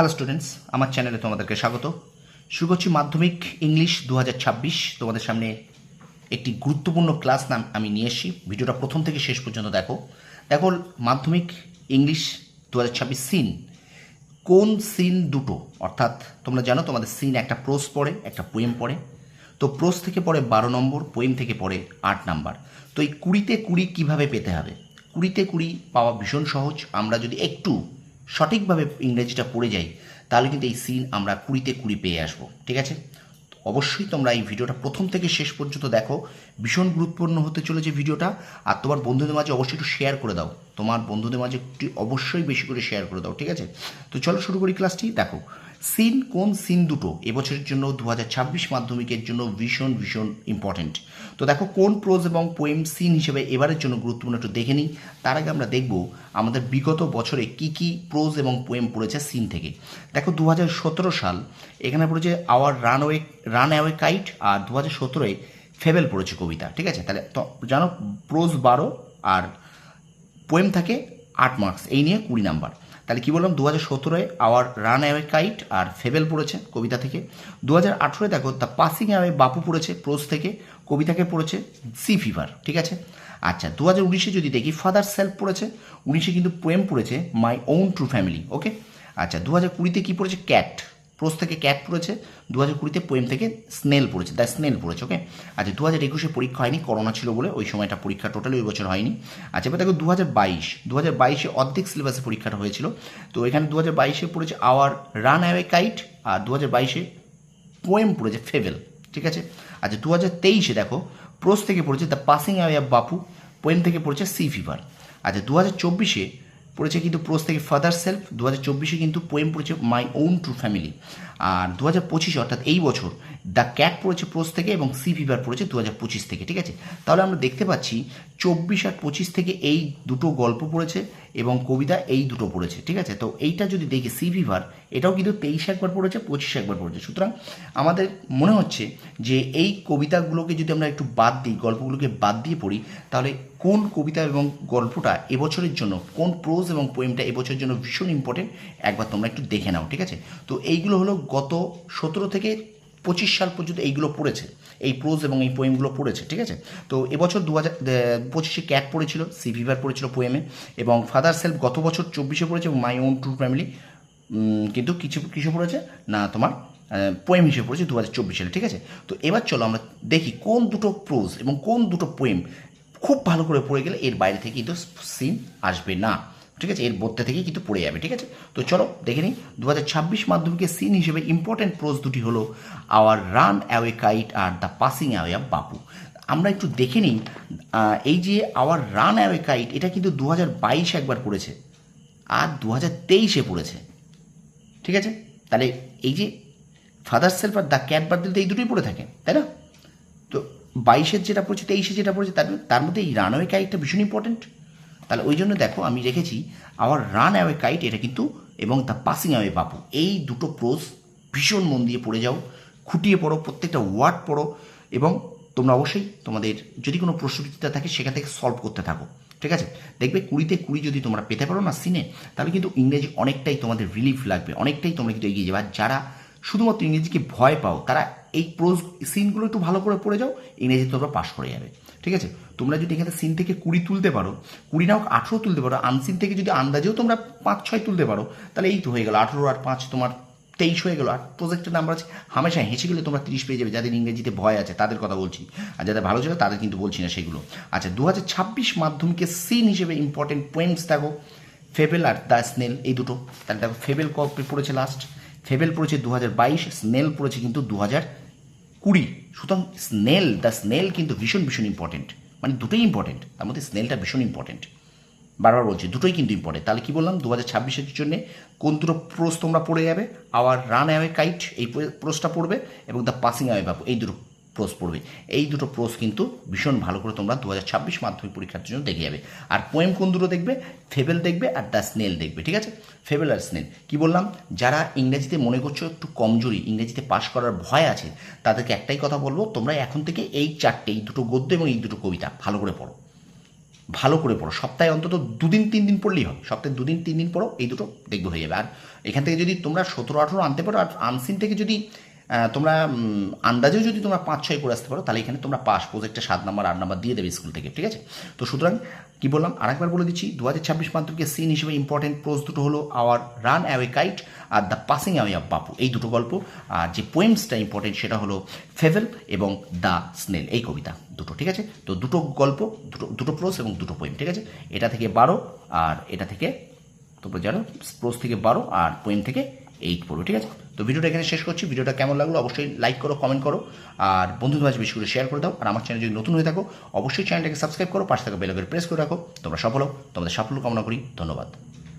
Hello students আমার চ্যানেলে তোমাদেরকে স্বাগত। শুরু মাধ্যমিক ইংলিশ দু হাজার ছাব্বিশ। তোমাদের সামনে একটি গুরুত্বপূর্ণ ক্লাস নাম আমি নিয়ে এসেছি। ভিডিওটা প্রথম থেকে শেষ পর্যন্ত দেখো। দেখো মাধ্যমিক ইংলিশ দু হাজার ছাব্বিশ সিন কোন সিন দুটো? অর্থাৎ তোমরা জানো তোমাদের সিন একটা প্রোস পড়ে, একটা পোয়েম পড়ে। তো প্রোস থেকে পড়ে বারো নম্বর পোয়েম থেকে পড়ে আট নাম্বার। তো এই কুড়িতে কুড়ি কীভাবে পেতে হবে? কুড়িতে কুড়ি পাওয়া ভীষণ সহজ। আমরা যদি একটু সঠিকভাবে ইংরেজিটা পড়ে যাই, তাহলে কিন্তু এই সিন আমরা কুড়িতে কুড়ি পেয়ে আসব, ঠিক আছে? অবশ্যই তোমরা এই ভিডিওটা প্রথম থেকে শেষ পর্যন্ত দেখো, ভীষণ গুরুত্বপূর্ণ হতে চলেছে ভিডিওটা, আর তোমার বন্ধুদের মাঝে অবশ্যই একটু শেয়ার করে দাও, তোমার বন্ধুদের মাঝে একটু অবশ্যই বেশি করে শেয়ার করে দাও, ঠিক আছে? তো চলো শুরু করি ক্লাসটি দেখো সিন কোন সিন দুটো? এবছরের জন্য দু হাজার ছাব্বিশ মাধ্যমিকের জন্য ভীষণ ভীষণ ইম্পর্টেন্ট তো দেখো, কোন প্রোজ এবং পোয়েম সিন হিসেবে এবারের জন্য গুরুত্বপূর্ণ একটু দেখে নিই। তার আগে আমরা দেখব আমাদের বিগত বছরে কি কি প্রোজ এবং পোয়েম পড়েছে সিন থেকে। দেখো দু হাজার সতেরো সাল এখানে পড়েছে our runaway run away kite আর দু হাজার সতেরোয় ফেবেল পড়েছে কবিতা, ঠিক আছে? তাহলে তো জানো প্রোজ বারো আর পোয়েম থাকে আট মার্কস এই নিয়ে কুড়ি নাম্বার তাহলে কি বললাম? দু হাজার সতেরোয় আওয়ার রান অ্যাওয়ে কাইট আর ফেবেল পড়েছে কবিতা থেকে। দু হাজার আঠেরোয় দেখো তা পাসিং অ্যাওয়ে বাপু পড়েছে, প্রোজ থেকে কবিতাকে পড়েছে, সি ফিভার, ঠিক আছে? আচ্ছা দু হাজার উনিশে যদি দেখি, ফাদার সেলফ পড়েছে, উনিশে কিন্তু প্রেম পড়েছে, my own true family, okay? আচ্ছা দু হাজার কুড়িতে কী পড়েছে? ক্যাট। প্রোজ থেকে ক্যাট পড়েছে দু হাজার কুড়িতে পোয়েম থেকে স্নেল পড়েছে দ্য স্নেল পড়েছে, ওকে? আচ্ছা দু হাজার একুশে পরীক্ষা হয়নি, করোনা ছিল বলে ওই সময়টা পরীক্ষা টোটালি ওই বছর হয়নি। আচ্ছা এবার দেখো দু হাজার বাইশ দু হাজার বাইশে অর্ধেক সিলেবাসে পরীক্ষাটা হয়েছিল, তো এখানে দু হাজার বাইশে পড়েছে আওয়ার রান অ্যাওয়ে কাইট, আর দু হাজার বাইশে পোয়েম পড়েছে ফেভেল, ঠিক আছে? আচ্ছা দু হাজার তেইশে দেখো, প্রোস থেকে পড়েছে the passing away of Bapu, poem থেকে পড়েছে সি ফিভার। আচ্ছা দু হাজার চব্বিশে পড়েছে কিন্তু প্রোজ থেকে ফাদার সেলফ দু হাজার চব্বিশে কিন্তু পোয়েম পড়েছে মাই ওন ট্রু ফ্যামিলি। আর দু হাজার পঁচিশে অর্থাৎ এই বছর দ্য ক্যাট পড়েছে প্রোজ থেকে এবং সি ফিভার পড়েছে দু হাজার পঁচিশ থেকে, ঠিক আছে? তাহলে আমরা দেখতে পাচ্ছি চব্বিশ আর পঁচিশ থেকে এই দুটো গল্প পড়েছে এবং কবিতা এই দুটো পড়েছে, ঠিক আছে? তো এইটা যদি দেখি সি ফিভার এটাও কিন্তু তেইশ একবার পড়েছে, পঁচিশ একবার পড়েছে। সুতরাং আমাদের মনে হচ্ছে যে এই কবিতাগুলোকে যদি আমরা একটু বাদ দিই, গল্পগুলোকে বাদ দিয়ে পড়ি, তাহলে কোন কবিতা এবং গল্পটা এবছরের জন্য, কোন প্রোজ এবং পোয়েমটা এবছরের জন্য ভীষণ ইম্পর্টেন্ট একবার তোমরা একটু দেখে নাও, ঠিক আছে? তো এইগুলো হলো গত সতেরো থেকে পঁচিশ সাল পর্যন্ত এইগুলো পড়েছে। এই প্রোজ এবং এই পোয়েমগুলো পড়েছে, ঠিক আছে? তো এবছর দু হাজার পঁচিশে ক্যাট পড়েছিল সি ভিভার পড়েছিল পোয়েমে এবং ফাদার সেলফ গত বছর চব্বিশে পড়েছে এবং মাই ওন ট্রু ফ্যামিলি কিন্তু কিছু কিছু পড়েছে? না, তোমার পোয়েম হিসেবে পড়েছে দু হাজার চব্বিশ সালে, ঠিক আছে? তো এবার চলো আমরা দেখি কোন দুটো প্রোজ এবং কোন দুটো পোয়েম খুব ভালো করে পড়ে গেলে এর বাইরে থেকে কিন্তু সিন আসবে না। ঠিক আছে? এর মধ্যে থেকেই কিন্তু পড়ে যাবে, ঠিক আছে? তো চলো দেখে নিই। দু হাজার ছাব্বিশ মাধ্যমিকের সিন হিসেবে ইম্পর্টেন্ট প্রোজ দুটি হলো our run away kite R the passing away of Bapu আমরা একটু দেখে নিই এই যে আওয়ার রান অ্যাওয়ে কাইট এটা কিন্তু দু হাজার বাইশে একবার পড়েছে আর দু হাজার তেইশে পড়েছে। ঠিক আছে? তাহলে এই যে ফাদার সেলফ আর দ্য ক্যাট বার্থডে এই দুটোই পড়ে থাকে, তাই না? তো বাইশের যেটা পড়েছে, তেইশে যেটা পড়েছে, তার তার মধ্যে এই রানওয়ে কাইটটা ভীষণ ইম্পর্টেন্ট তাহলে ওই জন্য দেখো আমি রেখেছি আমার রান অ্যাওয়ে কাইট এটা কিন্তু এবং দ্য পাসিং অ্যাওয়ে বাপু। এই দুটো প্রোজ ভীষণ মন দিয়ে পড়ে যাও, খুঁটিয়ে পড়ো, প্রত্যেকটা ওয়ার্ড পড়ো এবং তোমরা অবশ্যই তোমাদের যদি কোনো প্রশ্নবিচিতা থাকে সেখান থেকে সলভ করতে থাকো। ঠিক আছে? দেখবে কুড়িতে কুড়ি যদি তোমরা পেতে পারো না সিনে তাহলে কিন্তু ইংরেজি অনেকটাই তোমাদের রিলিফ লাগবে, অনেকটাই তোমরা কিন্তু এগিয়ে যাবে। আর যারা শুধুমাত্র ইংরেজিকে ভয় পাও, তারা এই প্রোজ সিনগুলো একটু ভালো করে পড়ে যাও, ইংরেজি তোমরা পাশ করে যাবে। ঠিক আছে? তোমরা যদি এখানে সিন থেকে কুড়ি তুলতে পারো, কুড়ি না হোক আঠেরো তুলতে পারো আনসিন থেকে যদি আন্দাজেও তোমরা পাঁচ, ছয় তুলতে পারো, তাহলে এই তো হয়ে গেলো। আঠেরো আর পাঁচ তোমার তেইশ হয়ে গেল। আর প্রজেক্টের নাম্বার আছে হামেশা হেসে গেলে তোমরা তিরিশ পেয়ে যাবে। যাদের ইংরেজিতে ভয় আছে, তাদের কথা বলছি। আর যাদের ভালো ছিল, তাদের কিন্তু বলছি না সেগুলো। আচ্ছা দু হাজার ছাব্বিশ মাধ্যমিকে সিন হিসেবে ইম্পর্টেন্ট পয়েন্টস দেখো। ফেবেল আর দ্য স্নেল, এই দুটো। তাহলে দেখো ফেবেল কপি পড়েছে লাস্ট ফেবেল পড়েছে দু হাজার বাইশ স্নেল পড়েছে কিন্তু দু হাজার কুড়ি। সুতরাং স্নেল দ্য স্নেল কিন্তু ভীষণ ভীষণ ইম্পর্টেন্ট মানে দুটোই ইম্পর্টেন্ট তার মধ্যে স্নেলটা ভীষণ ইম্পর্টেন্ট বারবার বলছি, দুটোই কিন্তু ইম্পর্টেন্ট তাহলে কী বললাম? দু হাজার ছাব্বিশের জন্য কোন দুটো প্রোস তোমরা পড়ে যাবে? আওয়ার রান অ্যাওয়ে কাইট এই প্রোসটা পড়বে। এবং দ্য পাসিং অ্যাওয়ে বাবু এই দুটো প্রোস পড়বে। এই দুটো প্রোস কিন্তু ভীষণ ভালো করে তোমরা দু হাজার ছাব্বিশ মাধ্যমিক পরীক্ষার জন্য দেখে যাবে। আর পোয়েম কোন দুটো দেখবে? ফেবেল দেখবে আর দ্য স্নেল দেখবে, ঠিক আছে? ফেবেল আর স্নেল কি বললাম? যারা ইংরেজিতে মনে করছ একটু কমজোরি, ইংরেজিতে পাশ করার ভয় আছে, তাদেরকে একটাই কথা বলব, তোমরা এখন থেকে এই চারটে, এই দুটো গদ্য এবং এই দুটো কবিতা ভালো করে পড়ো। ভালো করে পড়ো। সপ্তাহে অন্তত দুদিন, তিন দিন পড়লেই হবে। সপ্তাহে দুদিন, তিন দিন পড়ো, এই দুটো দেখবে হয়ে যাবে। আর এখান থেকে যদি তোমরা সতেরো, আঠেরো আনতে পারো, আর আনসিন থেকে যদি তোমরা আন্দাজেও যদি তোমরা পাঁচ, ছয় করে আসতে পারো, তাহলে এখানে তোমরা পাস প্রজেক্টে সাত নাম্বার, আট নাম্বার দিয়ে দেবে স্কুল থেকে, ঠিক আছে? তো সুতরাং, কি বললাম? আরেকবার বলে দিচ্ছি দু হাজার ছাব্বিশ মাধ্যমিকের সিন হিসেবে ইম্পর্টেন্ট প্রোজ দুটো হলো our run away kite R the passing away of Bapu এই দুটো গল্প। আর যে পোয়েমসটা ইম্পর্টেন্ট সেটা হলো ফেভেল এবং দ্য স্নেল এই কবিতা দুটো, ঠিক আছে? তো দুটো গল্প, দুটো দুটো প্রোজ এবং দুটো পোয়েম ঠিক আছে? এটা থেকে বারো, আর এটা থেকে তোমরা জানো প্রোজ থেকে বারো, আর পোয়েম থেকে এইট পড়বে ঠিক আছে? তো ভিডিওটা এখানে শেষ করছি। ভিডিওটা কেমন লাগল অবশ্যই লাইক করো কমেন্ট করো। আর বন্ধুদের মাঝে বেশি করে শেয়ার করে দাও। আর আমার চ্যানেল যদি নতুন হয়ে থাকো, অবশ্যই চ্যানেলটাকে সাবস্ক্রাইব করো, পাশে থাকা বেলগের প্রেস করে রাখো। তোমরা সফল হও। তোমাদের সাফল্য কামনা করি। ধন্যবাদ।